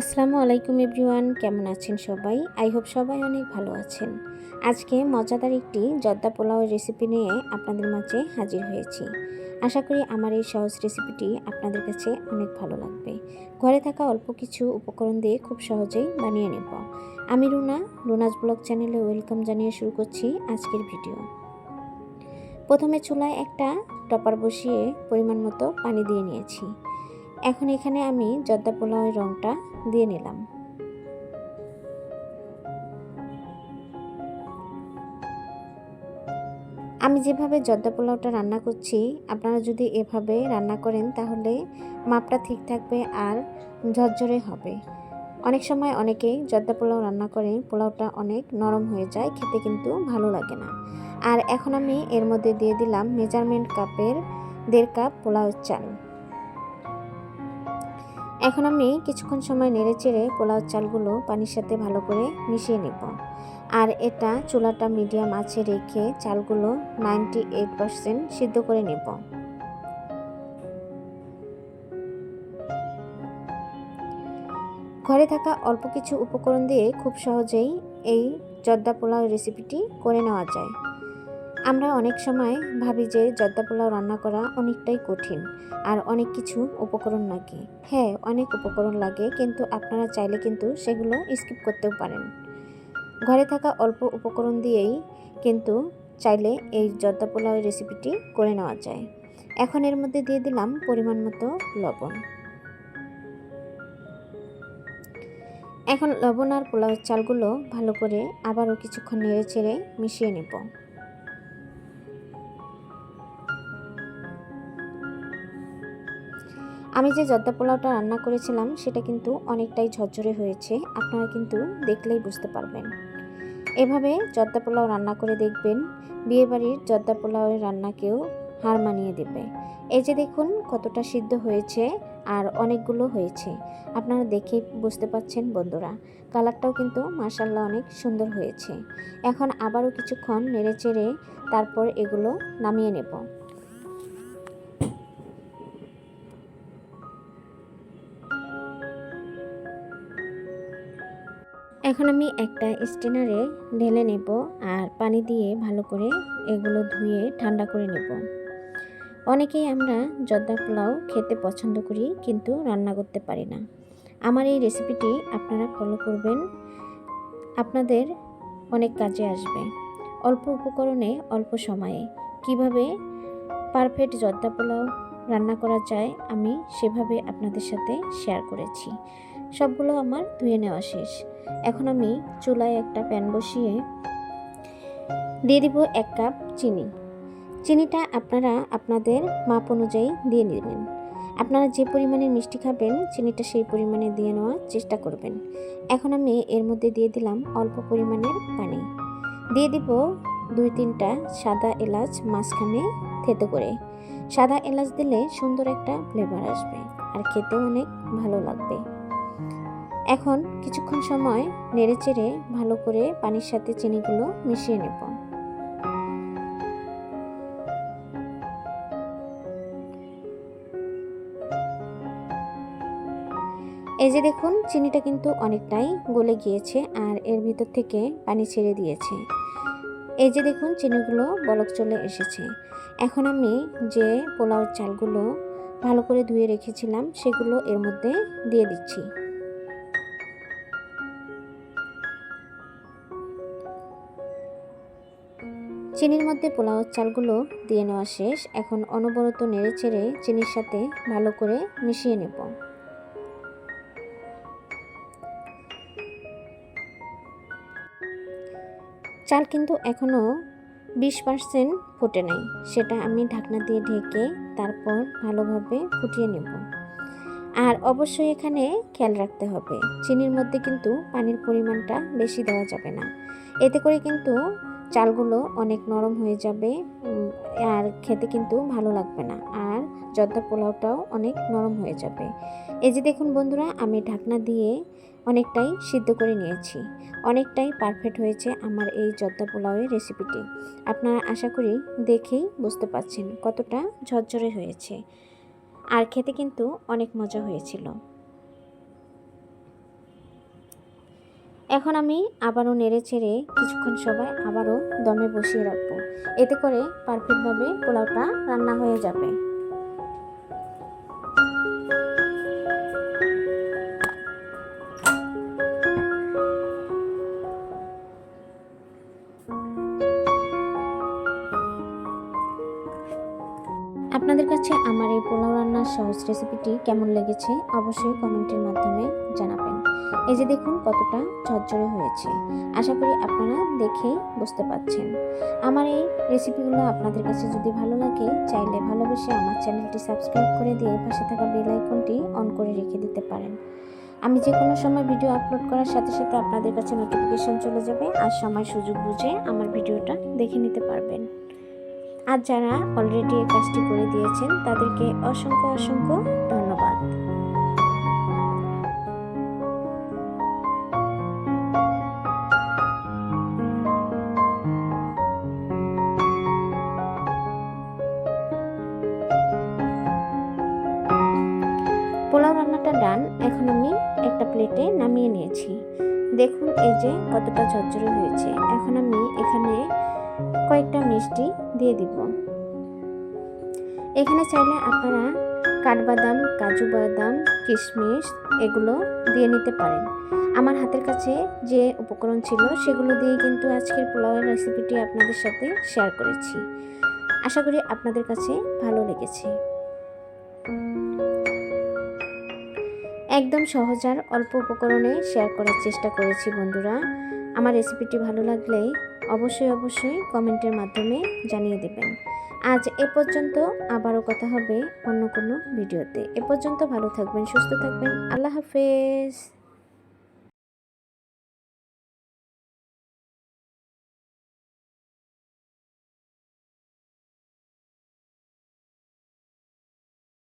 আসসালামু আলাইকুম এভরিওয়ান, কেমন আছেন সবাই? আই হোপ সবাই অনেক ভালো আছেন। আজকে মজাদার একটি জর্দা পোলাওয়ের রেসিপি নিয়ে আপনাদের মাঝে হাজির হয়েছি। আশা করি আমার এই সহজ রেসিপিটি আপনাদের কাছে অনেক ভালো লাগবে। ঘরে থাকা অল্প কিছু উপকরণ দিয়ে খুব সহজেই বানিয়ে নেব। আমি রুনা, রুনাজ ব্লগ চ্যানেলে ওয়েলকাম জানিয়ে শুরু করছি আজকের ভিডিও। প্রথমে চুলায় একটা টপার বসিয়ে পরিমাণ মতো পানি দিয়ে নিয়েছি। এখন এখানে আমি জর্দা পোলাওয়ের রঙটা দিয়ে নিলাম। আমি যেভাবে জর্দা পোলাওটা রান্না করছি, আপনারা যদি এভাবে রান্না করেন তাহলে মাপটা ঠিক থাকবে আর ঝরঝরে হবে। অনেক সময় অনেকেই জর্দা পোলাও রান্না করে, পোলাওটা অনেক নরম হয়ে যায়, খেতে কিন্তু ভালো লাগে না। আর এখন আমি এর মধ্যে দিয়ে দিলাম মেজারমেন্ট কাপের দেড় কাপ পোলাও চাল। এখন আমি কিছুক্ষণ সময় নেড়ে চেড়ে পোলাও চালগুলো পানির সাথে ভালো করে মিশিয়ে নেব। আর এটা চুলাটা মিডিয়াম আছে রেখে চালগুলো নাইনটি এইট পারসেন্ট সিদ্ধ করে নেব। ঘরে থাকা অল্প কিছু উপকরণ দিয়ে খুব সহজেই এই জর্দা পোলাও রেসিপিটি করে নেওয়া যায়। আমরা অনেক সময় ভাবি যে জর্দা পোলাও রান্না করা অনেকটাই কঠিন, আর অনেক কিছু উপকরণ লাগে হ্যাঁ অনেক উপকরণ লাগে, কিন্তু আপনারা চাইলে কিন্তু সেগুলো স্কিপ করতেও পারেন। ঘরে থাকা অল্প উপকরণ দিয়েই কিন্তু চাইলে এই জর্দা পোলাও রেসিপিটি করে নেওয়া যায়। এখন এর মধ্যে দিয়ে দিলাম পরিমাণ মতো লবণ। এখন লবণ আর পোলাওয়ের চালগুলো ভালো করে আবারও কিছুক্ষণ নেড়ে ছেড়ে মিশিয়ে নেব। আমি যে জর্দা পোলাওটা রান্না করেছিলাম, সেটা কিন্তু অনেকটাই ঝরঝরে হয়েছে। আপনারা কিন্তু দেখলেই বুঝতে পারবেন। এভাবে জর্দা পোলাও রান্না করে দেখবেন, বিয়েবাড়ির জর্দা পোলাওয়ের রান্নাকেও হার মানিয়ে দেবে। এই যে দেখুন, কতটা সিদ্ধ হয়েছে আর অনেকগুলো হয়েছে। আপনারা দেখেই বুঝতে পাচ্ছেন বন্ধুরা। কালারটাও কিন্তু মার্শাল্লাহ অনেক সুন্দর হয়েছে। এখন আবারও কিছুক্ষণ নেড়ে চেড়ে তারপর এগুলো নামিয়ে নেব। এখন আমি একটা স্টেনারে ঢেলে নেব আর পানি দিয়ে ভালো করে এগুলো ধুয়ে ঠান্ডা করে নেব। অনেকেই আমরা জর্দা পোলাও খেতে পছন্দ করি কিন্তু রান্না করতে পারি না। আমার এই রেসিপিটি আপনারা ফলো করবেন। আপনাদের অনেক কাজে আসবে। অল্প উপকরণে অল্প সময়ে। কীভাবে পারফেক্ট জর্দা পোলাও রান্না করা যায় আমি সেভাবে আপনাদের সাথে শেয়ার করেছি। সবগুলো আমার ধুয়ে নেওয়া শেষ। এখন আমি চুলায় একটা প্যান বসিয়ে দিয়ে দিব এক কাপ চিনি। চিনিটা আপনারা আপনাদের মাপ অনুযায়ী দিয়ে নেবেন। আপনারা যে পরিমাণে মিষ্টি খাবেন, চিনিটা সেই পরিমাণে দিয়ে নেওয়ার চেষ্টা করবেন। এখন আমি এর মধ্যে দিয়ে দিলাম অল্প পরিমাণের পানি। দিয়ে দিব দুই তিনটা সাদা এলাচ মাঝখানে থেতো করে। সাদা এলাচ দিলে সুন্দর একটা ফ্লেভার আসবে। আর খেতেও অনেক ভালো লাগবে। এখন কিছুক্ষণ সময় নেড়ে চেড়ে ভালো করে পানির সাথে চিনিগুলো মিশিয়ে নেব। এই যে দেখুন, চিনিটা কিন্তু অনেকটাই গলে গিয়েছে আর এর ভিতর থেকে পানি ছেড়ে দিয়েছে। এই যে দেখুন, চিনিগুলো বলক চলে এসেছে। এখন আমি যে পোলাও চালগুলো ভালো করে ধুয়ে রেখেছিলাম, সেগুলো এর মধ্যে দিয়ে দিচ্ছি। চিনির মধ্যে পোলাওয়ের চালগুলো দিয়ে নেওয়া শেষ। এখন অনবরত নেড়ে চেড়ে চিনির সাথে ভালো করে মিশিয়ে নেব। চাল কিন্তু এখনও বিশ পার্সেন্ট ফুটে নাই। সেটা আমি ঢাকনা দিয়ে ঢেকে তারপর ভালোভাবে ফুটিয়ে নেব। আর অবশ্যই এখানে খেয়াল রাখতে হবে, চিনির মধ্যে কিন্তু পানির পরিমাণটা বেশি দেওয়া যাবে না। এতে করে কিন্তু চালগুলো অনেক নরম হয়ে যাবে আর খেতে কিন্তু ভালো লাগবে না। আর জর্দা পোলাওটাও অনেক নরম হয়ে যাবে। এই যে দেখুন বন্ধুরা, আমি ঢাকনা দিয়ে অনেকটাই সিদ্ধ করে নিয়েছি। অনেকটাই পারফেক্ট হয়েছে আমার এই জর্দা পোলাওয়ের রেসিপিটি আপনারা আশা করি দেখেই বুঝতে পারছেন কতটা ঝরঝরে হয়েছে। আর খেতে কিন্তু অনেক মজা হয়েছিল। এখন আমি আবারও নেড়ে চেড়ে কিছুক্ষণ সবাই আবারও দমে বসিয়ে রাখব। এতে করে পারফেক্টভাবে পোলাওটা রান্না হয়ে যাবে। আপনাদের কাছে আমার এই পোলাও রান্নার সহজ রেসিপিটি কেমন লেগেছে অবশ্যই কমেন্টের মাধ্যমে জানাবেন। এই যে দেখুন কতটা ঝরঝরে হয়েছে। আশা করি আপনারা দেখেই বুঝতে পারছেন। আমার এই রেসিপিগুলো আপনাদের কাছে যদি ভালো লাগে, চাইলে ভালোবেসে আমার চ্যানেলটি সাবস্ক্রাইব করে দিয়ে পাশে থাকা বেল আইকনটি অন করে রেখে দিতে পারেন। আমি যে কোনো সময় ভিডিও আপলোড করার সাথে সাথে আপনাদের কাছে নোটিফিকেশন চলে যাবে আর সময় সুযোগ বুঝে আমার ভিডিওটা দেখে নিতে পারবেন। আর যারা অলরেডি এই কাজটি করে দিয়েছেন, তাদেরকে অসংখ্য অসংখ্য ধন্যবাদ। পোলাও রান্নাটা ডান, এখন আমি একটা প্লেটে নামিয়ে নিয়েছি। দেখুন এই যে কতটা ঝরঝরে হয়েছে। এখন আমি এখানে কয়েকটা মিষ্টি দিয়ে দিব। এখানে চাইলে আপনারা কাঠবাদাম, কাজু বাদাম, কিশমিশ এগুলো দিয়ে নিতে পারেন। আমার হাতের কাছে যে উপকরণ ছিল সেগুলো দিয়ে কিন্তু আজকের পোলাওয়ের রেসিপিটি আপনাদের সাথে শেয়ার করেছি। আশা করি আপনাদের কাছে ভালো লেগেছে। একদম সহজ আর অল্প উপকরণে শেয়ার করার চেষ্টা করেছি, বন্ধুরা। আমার রেসিপিটি ভালো লাগলে অবশ্যই অবশ্যই কমেন্টের মাধ্যমে জানিয়ে দেবেন। আজ এ পর্যন্ত আবারও কথা হবে অন্য কোনো ভিডিওতে। এ পর্যন্ত ভালো থাকবেন, সুস্থ থাকবেন। আল্লাহ হাফেজ।